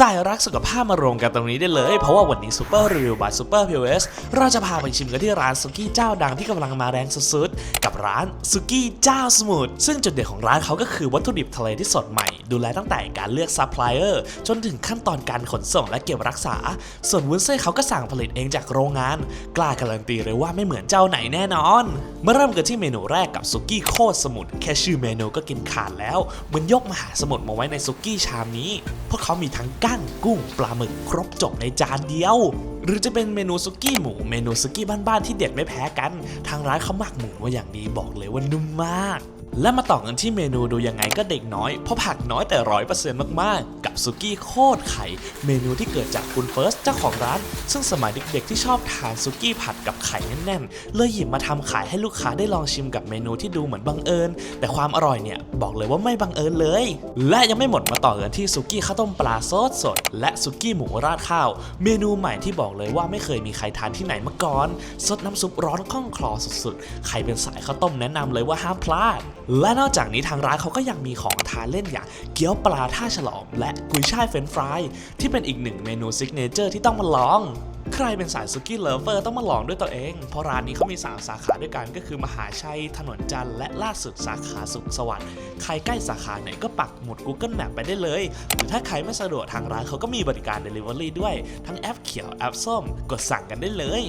สายรักสุขภาพมารวมกันตรงนี้ได้เลย เพราะว่าวันนี้ซูเปอร์รีวิวบายซูเปอร์พีเอสเราจะพาไปชิมกันที่ร้านสุกี้เจ้าดังที่กำลังมาแรงสุด ร้านสุกี้เจ้าสมุทรซึ่งจุดเด่นของร้านเขาก็คือวัตถุดิบทะเลที่สดใหม่ ดูแลตั้งแต่การเลือกซัพพลายเออร์จนถึงขั้นตอนการขนส่งและเก็บรักษา ส่วนวุ้นเส้นเขาก็สั่งผลิตเองจากโรงงาน กล้าการันตีเลยว่าไม่เหมือนเจ้าไหนแน่นอนมาเริ่มกันที่เมนูแรกกับสุกี้โคตรสมุทรแค่ชื่อเมนูก็กินขาดแล้วเหมือนยกมหาสมุทรมาไว้ในสุกี้ชามนี้ เพราะเขามีทั้งกั้งกุ้งปลาหมึกครบจบในจานเดียว หรือจะเป็นเมนูสุกี้หมู เมนูสุกี้บ้านๆที่เด็ดไม่แพ้กัน ทางร้านเขาหมักหมูมาอย่างดีบอกเลยว่านุ่มมาก และมาต่อกันที่เมนูดูยังไงก็เด็กน้อย เพราะผักน้อยแต่ร้อยเปอร์เซ็นต์มากๆ กับสุกี้โคตรไข่ เมนูที่เกิดจากคุณเฟิร์สเจ้าของร้าน ซึ่งสมัยเด็กๆที่ชอบทานสุกี้ผัดกับไข่แน่นๆ เลยหยิบมาทำขายให้ลูกค้าได้ลองชิมกับเมนูที่ดูเหมือนบังเอิญ แต่ความอร่อยเนี่ยบอกเลยว่าไม่บังเอิญเลย และยังไม่หมดมาต่อกันที่สุกี้ข้าวต้มปลาซอสสดและสุกี้หมูราดข้าว เมนูใหม่ที่บอกเลยว่าไม่เคยมีใครทานที่ไหนมาก่อนซดน้ำซุปร้อนคล่องคลอสุดๆ ใครเป็นสายข้าวต้มแนะนำเลยว่าห้ามพลาด และนอกจากนี้ทางร้านเขาก็ยังมีของทานเล่นอย่างเกี๊ยวปลาท่าฉลอม และกุยช่ายเฟรนช์ฟรายที่เป็นอีกหนึ่งเมนูซิกเนเจอร์ที่ต้องมาลอง ใครเป็นสายสุกี้เลิฟเวอร์ต้องมาลองด้วยตัวเอง เพราะร้านนี้เขามี 3 สาขาด้วยกันก็คือมหาชัย ถนนจันทร์และล่าสุดสาขาสุขสวัสดิ์ใครใกล้สาขาไหนก็ปักหมุด Google Map ไปได้เลย หรือถ้าใครไม่สะดวกทางร้านเขาก็มีบริการ Delivery ด้วย ทั้งแอปเขียวแอปส้ม กดสั่งกันได้เลย